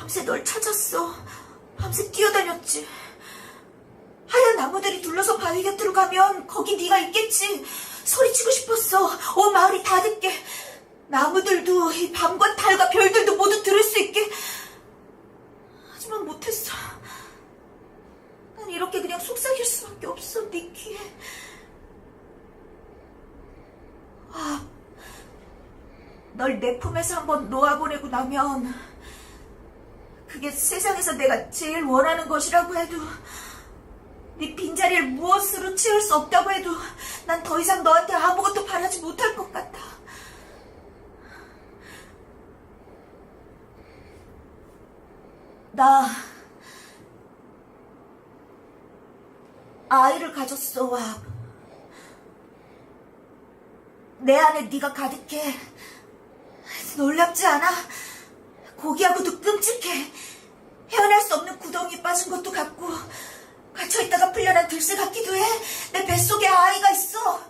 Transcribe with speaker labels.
Speaker 1: 밤새 널 찾았어. 밤새 뛰어다녔지. 하얀 나무들이 둘러서 바위 곁으로 가면 거기 네가 있겠지. 소리치고 싶었어. 온 마을이 다 듣게. 나무들도 이 밤과 달과 별들도 모두 들을 수 있게. 하지만 못했어. 난 이렇게 그냥 속삭일 수밖에 없어, 네 귀에. 아, 널 내 품에서 한번 놓아보내고 나면 그게 세상에서 내가 제일 원하는 것이라고 해도 네 빈자리를 무엇으로 채울 수 없다고 해도 난 더 이상 너한테 아무것도 바라지 못할 것 같아. 나 아이를 가졌어, 와. 내 안에 네가 가득해. 놀랍지 않아? 고기하고도 끔찍해. 헤어날 수 없는 구덩이에 빠진 것도 같고 갇혀있다가 풀려난 들새 같기도 해. 내 뱃속에 아이가 있어.